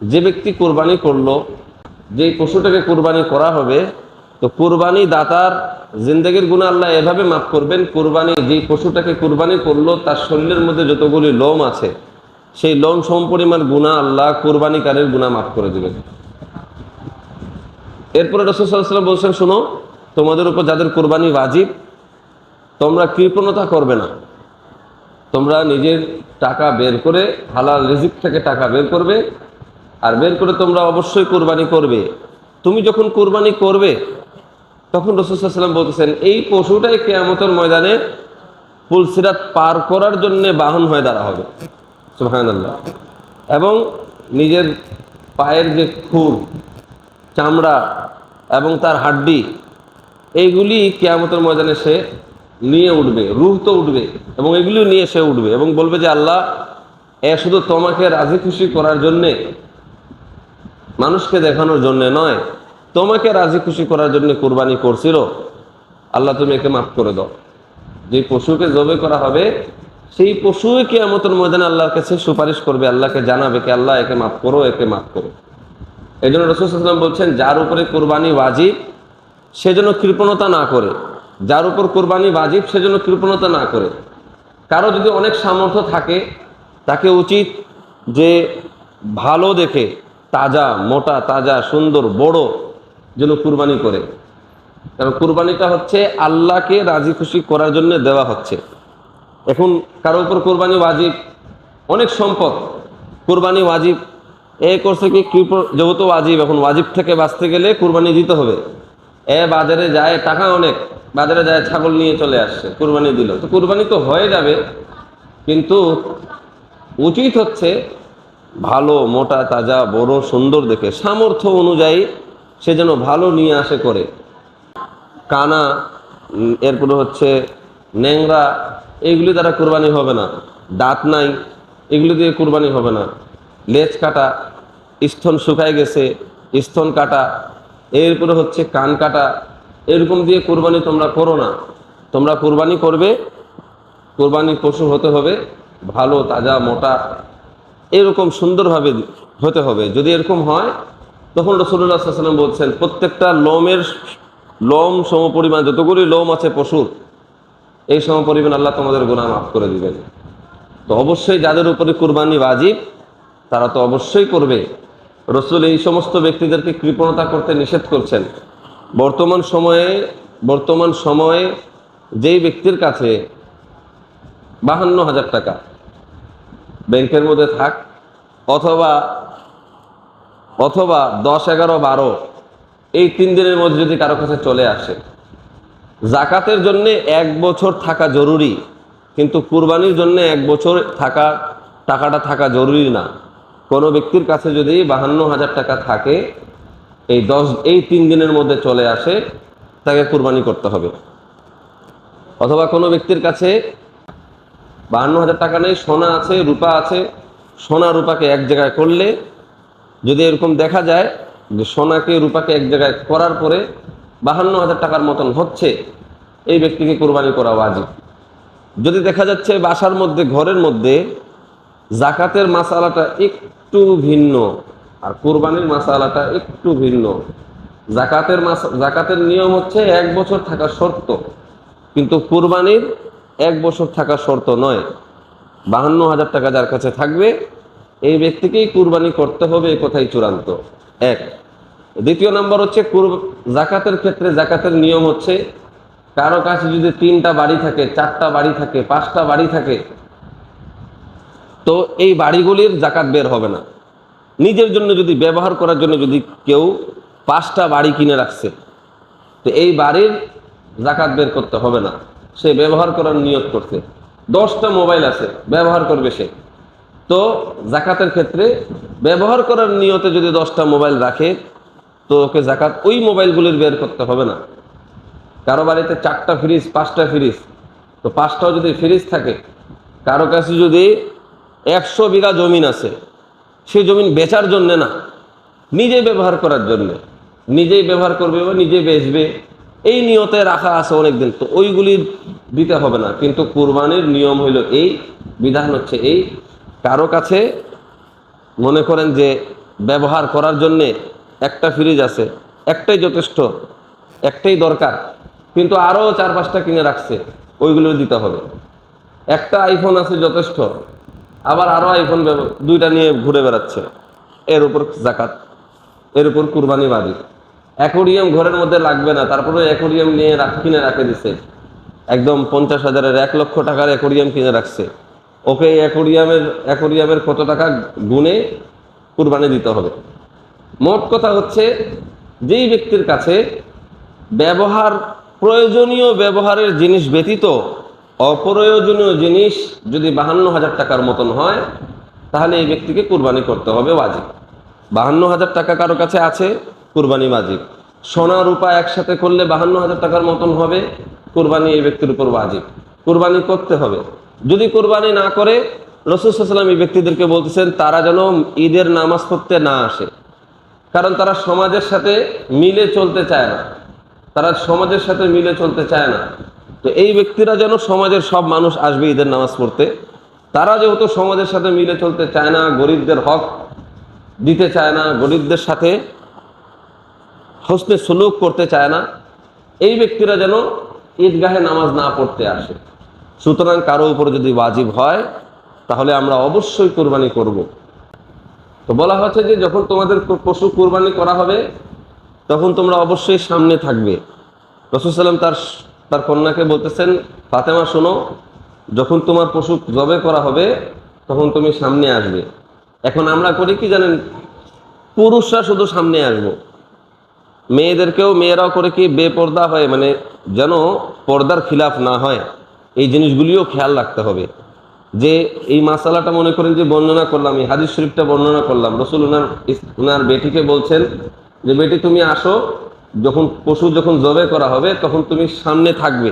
যে ব্যক্তি কোরবানি করল যেই পশুটাকে কোরবানি করা হবে, তো কোরবানি দাতার জিন্দগির গুণা আল্লাহ এভাবে মাফ করবেন, কোরবানি যেই পশুটাকে কোরবানি করল, তার শরীরের মধ্যে যতগুলি লোম আছে, সেই লোম সমপরিমাণ গুণা আল্লাহ কোরবানিকারের গুণা মাফ করে দেবেন। এরপরে রসুলাম বলছেন, শোনো, তোমাদের উপর যাদের কোরবানি বাজিব তোমরা কৃপণতা করবে না। তোমরা নিজের টাকা বের করে, হালাল রিজিক থেকে টাকা বের করবে আর বের করে তোমরা অবশ্যই কোরবানি করবে। তুমি যখন কোরবানি করবে, তখন রসুলাম বলতেছেন, এই পশুটাই কেয়ামতের ময়দানে পুলসিরাত পার করার জন্য বাহন হয়ে দাঁড়া হবে। এবং নিজের পায়ের যে খুর, চামড়া এবং তার হাড্ডি, এইগুলি কেয়ামতের ময়দানে সে নিয়ে উঠবে, রুহ তো উঠবে এবং এগুলিও নিয়ে সে উঠবে এবং বলবে যে, আল্লাহ, এ শুধু তোমাকে রাজি খুশি করার জন্যে মানুষকে দেখানোর জন্যে নয়। তোমাকে রাজি খুশি করার জন্য কোরবানি করছিল। আল্লাহ, তুমি একে মাফ করে দাও। যে পশুকে জবে করা হবে, সেই পশুই কেয়ামতের ময়দানে আল্লাহর কাছে সুপারিশ করবে, আল্লাহকে জানাবে কি, আল্লাহ একে মাফ করো, একে মাফ করো। এই জন্য রসুলাম বলছেন, যার উপরে কোরবানি ওয়াজিব, সে যেন কৃপণতা না করে। যার উপর কোরবানি ওয়াজিব, সে যেন কৃপণতা না করে। কারও যদি অনেক সামর্থ্য থাকে, তাকে উচিত যে ভালো দেখে তাজা, মোটা, তাজা, সুন্দর, বড় যেন কুরবানি করে। কারণ কুরবানিটা হচ্ছে আল্লাহকে রাজি খুশি করার জন্য দেওয়া হচ্ছে। এখন কারও উপর কোরবানি ওয়াজিব, অনেক সম্পদ। কোরবানি ওয়াজিব, এ করছে কি যেহেতু ওয়াজিব, এখন ওয়াজিব থেকে বাঁচতে গেলে কোরবানি দিতে হবে। এ বাজারে যায়, টাকা অনেক, বাজারে যায়, ছাগল নিয়ে চলে আসছে, কোরবানি দিল। তো কোরবানি তো হয়ে যাবে, কিন্তু উচিত হচ্ছে ভালো, মোটা, তাজা, বড়, সুন্দর দেখে। সামর্থ্য অনুযায়ী সে যেন ভালো নিয়ে আসে করে। কানা এরপরে হচ্ছে ন্যাংরা, এগুলি দ্বারা কোরবানি হবে না। দাঁত নাই, এগুলি দিয়ে কোরবানি হবে না। লেজ কাটা, স্তন শুকায় গেছে, স্তন কাটা, এরপরে হচ্ছে কান কাটা। এরকম দিয়ে কোরবানি তোমরা করো না। তোমরা কোরবানি করবে কোরবানি পশু হতে হবে ভালো, তাজা, মোটা এরকম সুন্দরভাবে হতে হবে। যদি এরকম হয়, তখন রসুল্লাহ সাল্লাম বলছেন, প্রত্যেকটা লোমের লোম সমপরিমাণ যতগুলি লোম আছে পশুর, এই সমপরিমাণ আল্লাহ তোমাদের গুণা মাফ করে দিবেন। তো অবশ্যই যাদের উপরে কুরবানি বাজিব তারা তো অবশ্যই করবে। রসুল এই সমস্ত ব্যক্তিদেরকে কৃপণতা করতে নিষেধ করছেন। বর্তমান সময়ে বর্তমান সময়ে যেই ব্যক্তির কাছে বাহান্ন হাজার টাকা ব্যাংকের মধ্যে থাক, অথবা অথবা দশ, এগারো, বারো, এই তিন দিনের মধ্যে যদি কারও কাছে চলে আসে, জাকাতের জন্য এক বছর থাকা জরুরি, কিন্তু কুরবানির জন্য এক বছর থাকা, টাকাটা থাকা জরুরি না। কোনো ব্যক্তির কাছে যদি বাহান্ন হাজার টাকা থাকে, এই দশ, এই তিন দিনের মধ্যে চলে আসে, তাকে কুরবানি করতে হবে। অথবা কোনো ব্যক্তির কাছে বাহান্ন হাজার টাকা নেই, সোনা আছে, রূপা আছে। সোনা রূপাকে এক জায়গায় করলে, যদি এরকম দেখা যায় যে সোনাকে রূপাকে এক জায়গায় করার পরে বাহান্ন হাজার টাকার মতন হচ্ছে, এই ব্যক্তিকে কোরবানি করা ওয়াজিব। যদি দেখা যাচ্ছে বাসার মধ্যে, ঘরের মধ্যে জাকাতের মাসালাটা একটু ভিন্ন আর কোরবানির মাসালাটা একটু ভিন্ন জাকাতের মাস জাকাতের নিয়ম হচ্ছে এক বছর থাকা শর্ত, কিন্তু কোরবানির এক বছর থাকা শর্ত নয়। বাহান্ন হাজার টাকা যার কাছে থাকবে, এই ব্যক্তিকেই কুরবানি করতে হবে এই কথাই চূড়ান্ত। এক। দ্বিতীয় নম্বর হচ্ছে কুর- জাকাতের ক্ষেত্রে জাকাতের নিয়ম হচ্ছে, কারও কাছে যদি তিনটা বাড়ি থাকে, চারটা বাড়ি থাকে, পাঁচটা বাড়ি থাকে, তো এই বাড়িগুলির জাকাত বের হবে না। নিজের জন্য যদি, ব্যবহার করার জন্য যদি কেউ পাঁচটা বাড়ি কিনে রাখছে, তো এই বাড়ির জাকাত বের করতে হবে না। সে ব্যবহার করার নিয়ত করছে। দশটা মোবাইল আছে, ব্যবহার করবে সে। তো জাকাতের ক্ষেত্রে ব্যবহার করার নিয়তে যদি দশটা মোবাইল রাখে, তো ওকে জাকাত ওই মোবাইলগুলির বের করতে হবে না। কারও বাড়িতে চারটা ফ্রিজ, পাঁচটা ফ্রিজ, তো পাঁচটাও যদি ফ্রিজ থাকে, কারও কাছে যদি একশো বিঘা জমিন আছে সেই জমিন বেচার জন্যে না নিজে ব্যবহার করার জন্যে। নিজেই ব্যবহার করবে বা নিজে বেচবে। এই নিয়তে রাখা আছে অনেকদিন, তো ওইগুলি দিতে হবে না। কিন্তু কুরবানির নিয়ম হইল এই, বিধান হচ্ছে এই, কারও কাছে মনে করেন যে ব্যবহার করার জন্যে একটা ফ্রিজ আছে, একটাই যথেষ্ট, একটাই দরকার, কিন্তু আরও চার পাঁচটা কিনে রাখছে ওইগুলো দিতে হবে। একটা আইফোন আছে যথেষ্ট, আবার আরও আইফোন দুইটা নিয়ে ঘুরে বেড়াচ্ছে, এর উপর জাকাত, এর উপর কুরবানি বাড়ি অ্যাকোরিয়াম ঘরের মধ্যে লাগবে না তারপরে অ্যাকোরিয়াম নিয়ে রাখ, কিনে রাখে দিছে। একদম পঞ্চাশ হাজারের এক লক্ষ টাকার অ্যাকোরিয়াম কিনে রাখছে। ওকে অ্যাকোরিয়ামের অ্যাকোরিয়ামের কত টাকা গুনে কুরবানি দিতে হবে? মোট কথা হচ্ছে, যেই ব্যক্তির কাছে ব্যবহার, প্রয়োজনীয় ব্যবহারের জিনিস ব্যতীত অপ্রয়োজনীয় জিনিস যদি বাহান্ন হাজার টাকার মতন হয়, তাহলে এই ব্যক্তিকে কুরবানি করতে হবে ওয়াজিব। বাহান্ন হাজার টাকা কারও কাছে আছে কুরবানি ওয়াজিব সোনা রূপা একসাথে করলে বাহান্ন হাজার টাকার মতন হবে, কুরবানি এই ব্যক্তির উপর ওয়াজিব। কুরবানি করতে হবে। যদি কুরবানি না করে রসুলাম এই ব্যক্তিদেরকে বলতেছেন, তারা যেন ঈদের নামাজ পড়তে না আসে। কারণ তারা সমাজের সাথে মিলে চলতে চায় না। তারা সমাজের সাথে মিলে চলতে চায় না। তো এই ব্যক্তিরা যেন সমাজের সব মানুষ আসবে ঈদের নামাজ পড়তে। তারা যেহেতু সমাজের সাথে মিলে চলতে চায় না, গরিবদের হক দিতে চায় না, গরিবদের সাথে হোসনে সুলুক করতে চায় না, এই ব্যক্তিরা যেন ঈদগাহে নামাজ না পড়তে আসে। সুতরাং কারও উপর যদি ওয়াজিব হয়, তাহলে আমরা অবশ্যই কোরবানি করব। তো বলা হচ্ছে যে যখন তোমাদের পশু কোরবানি করা হবে, তখন তোমরা অবশ্যই সামনে থাকবে। রসুল সাল্লাম তার তার কন্যাকে বলতেছেন, ফাতেমা, শোনো, যখন তোমার পশু জবে করা হবে, তখন তুমি সামনে আসবে। এখন আমরা করি কি জানেন? পুরুষরা শুধু সামনে আসব। মেয়েদেরকেও মেয়েরাও করে কি বেপর্দা হয় মানে যেন পর্দার খিলাফ না হয়। এই জিনিসগুলিও খেয়াল রাখতে হবে। যে এই মাসালাটা মনে করেন যে বর্ণনা করলাম, এই হাদিস শরীফটা বর্ণনা করলাম, রসুল উনার ইস- উনার বেটিকে বলছেন যে, বেটি, তুমি আসো, যখন পশু যখন জবে করা হবে, তখন তুমি সামনে থাকবে।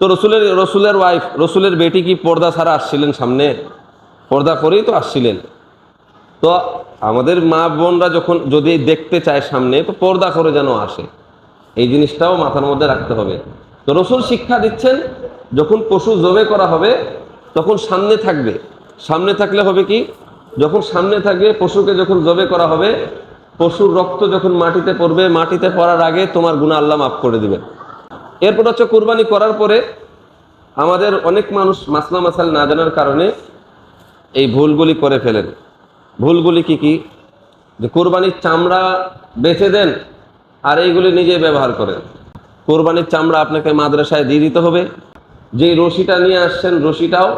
তো রসুলের রসুলের ওয়াইফ রসুলের বেটি কি পর্দা ছাড়া আসছিলেন সামনে? পর্দা করেই তো আসছিলেন। তো আমাদের মা বোনরা যখন যদি দেখতে চায় সামনে, তো পর্দা করে যেন আসে। এই জিনিসটাও মাথার মধ্যে রাখতে হবে। তো রসুল শিক্ষা দিচ্ছেন, যখন পশু জবে করা হবে, তখন সামনে থাকবে। সামনে থাকলে হবে কি? যখন সামনে থাকবে, পশুকে যখন জবে করা হবে, পশুর রক্ত যখন মাটিতে পড়বে, মাটিতে পড়ার আগে তোমার গুণা আল্লাহ মাফ করে দিবেন। এরপর হচ্ছে কোরবানি করার পরে আমাদের অনেক মানুষ মাসলা মাসাল না জানার কারণে এই ভুলগুলি করে ফেলেন। ভুলগুলি কি কি? যে কোরবানির চামড়া বেচে দেন আর এইগুলি নিজে ব্যবহার করেন। কোরবানির চামড়া আপনাকে মাদ্রাসায় দিয়ে দিতে হবে। যেই রশিটা নিয়ে আসছেন রশিটাও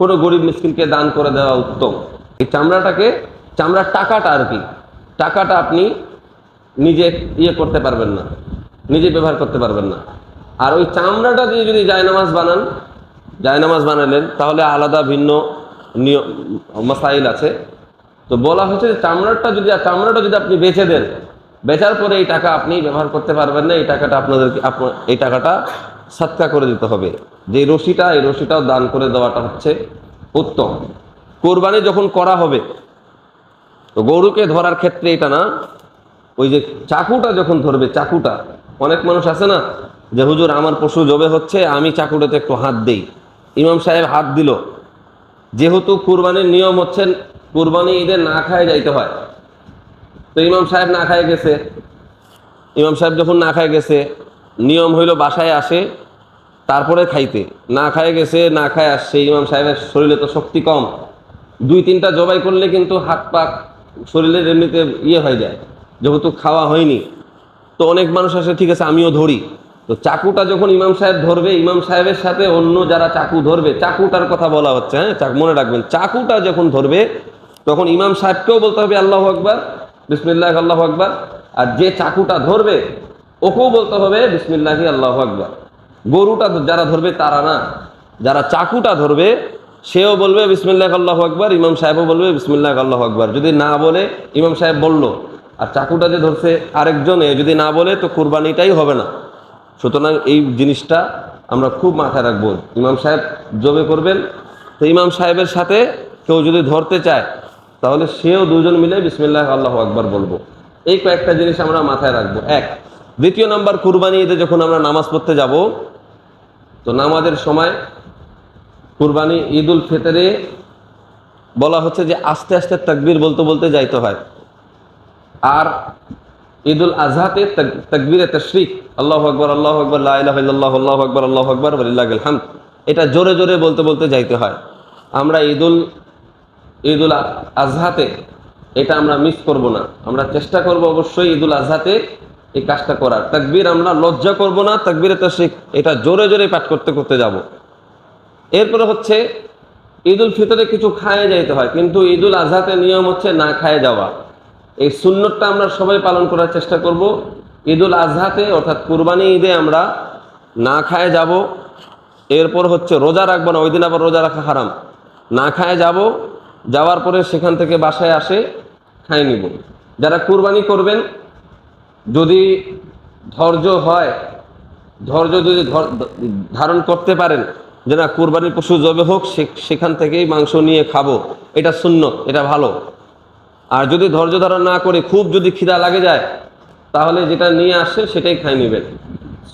কোনো গরিব মিসকিনকে দান করে দেওয়া উত্তম। এই চামড়াটাকে, চামড়ার টাকাটা আর কি, টাকাটা আপনি নিজে ইয়ে করতে পারবেন না, নিজে ব্যবহার করতে পারবেন না। আর ওই চামড়াটা দিয়ে যদি জায়নামাজ বানান, জায়নামাজ বানালেন, তাহলে আলাদা ভিন্ন নিয়ম, মাসাইল আছে। তো বলা হচ্ছে যে চামড়াটা যদি চামড়াটা যদি আপনি বেচে দেন, বেচার পরে এই টাকা আপনি ব্যবহার করতে পারবেন না, এই টাকাটা আপনাদেরকে আপনার এই টাকাটা সৎকা করে দিতে হবে। যে রশিটা, এই রশিটাও দান করে দেওয়াটা হচ্ছে উত্তম। কোরবানি যখন করা হবে, তো গরুকে ধরার ক্ষেত্রে এটা না, ওই যে চাকুটা যখন ধরবে, চাকুটা, অনেক মানুষ আছে না, যে হুজুর আমার পশু জবে হচ্ছে, আমি চাকুটাতে একটু হাত দেই। ইমাম সাহেব হাত দিল। যেহেতু কুরবানির নিয়ম হচ্ছে কুরবানি ঈদে না খায় যাইতে হয়। তো ইমাম সাহেব না খায় গেছে। ইমাম সাহেব যখন না খায় গেছে, নিয়ম হইল বাসায় আসে, তারপরে খাইতে। না খায় গেছে, না খায় আসছে, ইমাম সাহেবের শরীরে তো শক্তি কম। দুই তিনটা জবাই করলে কিন্তু হাত পাক শরীরের এমনিতে ইয়ে হয়ে যায়, যেহেতু খাওয়া হয়নি। তো অনেক মানুষ আসে, ঠিক আছে, আমিও ধরি। তো চাকুটা যখন ইমাম সাহেব ধরবে, ইমাম সাহেবের সাথে অন্য যারা চাকু ধরবে, চাকুটার কথা বলা হচ্ছে হ্যাঁ মনে রাখবেন, চাকুটা যখন ধরবে তখন ইমাম সাহেবকেও বলতে হবে, আল্লাহ আকবার, বিসমিল্লাহ, আল্লাহ আকবার। আর যে চাকুটা ধরবে, ওকেও বলতে হবে, বিসমিল্লাহি, আল্লাহ আকবার। গরুটা যারা ধরবে তারা না। যারা চাকুটা ধরবে, সেও বলবে, বিসমিল্লাহ, আল্লাহ আকবার। ইমাম সাহেবও বলবে, বিসমিল্লাহ, আল্লাহ আকবার। যদি না বলে, ইমাম সাহেব বলল, আর চাকুটা যে ধরছে আরেকজনে যদি না বলে, তো কুরবানিটাই হবে না। সুতরাং এই জিনিসটা আমরা খুব মাথায় রাখব। ইমাম সাহেব জবে করবেন, তো ইমাম সাহেবের সাথে কেউ যদি ধরতে চায় তাহলে সেও দুজন মিলে বিসমিল্লাহ আল্লাহ আকবার বলব। এই কয়েকটা জিনিস আমরা মাথায় রাখব। এক, দ্বিতীয় নাম্বার কুরবানি ঈদে যখন আমরা নামাজ পড়তে যাব, তো নামাজের সময় কুরবানি ঈদ উল ফিতরে বলা হচ্ছে যে আস্তে আস্তে তাকবীর বলতে বলতে যাইতে হয়। আর ঈদুল আজহাতে তাক- তাকবীরে তশরিক, আল্লাহ আকবর আল্লাহ আকবর লাহ আল্লাহ আকবর আল্লাহ আকবর আলিল্লাহ হামদ, এটা জোরে জোরে বলতে বলতে যাইতে হয়। আমরা ঈদুল ঈদুল আজহাতে, এটা আমরা মিস করব না। আমরা চেষ্টা করব অবশ্যই ঈদুল আজহাতে এই কাজটা করার। তাকবীর আমরা লজ্জা করব না, তাকবীরে তশরিক, এটা জোরে জোরে পাঠ করতে করতে যাব। এরপরে হচ্ছে, ঈদুল ফিতরে কিছু খায়ে যাইতে হয়, কিন্তু ঈদুল আজহাতে নিয়ম হচ্ছে না খায়ে যাওয়া। এই সুন্নতটা আমরা সবাই পালন করার চেষ্টা করব। ঈদুল আজহাতে, অর্থাৎ কুরবানি ঈদে আমরা না খায়ে যাব। এরপর হচ্ছে রোজা রাখব না, ওই দিন আবার রোজা রাখা হারাম। না খায়ে যাব যাওয়ার পরে সেখান থেকে বাসায় আসে, খাই নিব। যারা কুরবানি করবেন, যদি ধৈর্য হয়, ধৈর্য যদি ধারণ করতে পারেন যে না, কুরবানির পশু জবে হোক সেখান থেকেই মাংস নিয়ে খাব। এটা শূন্য এটা ভালো। আর যদি ধৈর্য ধারণ না করে, খুব যদি খিদা লাগে যায়, তাহলে যেটা নিয়ে আসে, সেটাই খাই নেবেন।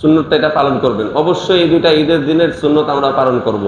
সুন্নতটা এটা পালন করবেন। অবশ্যই এই দুইটা ঈদের দিনের সুন্নত আমরা পালন করব।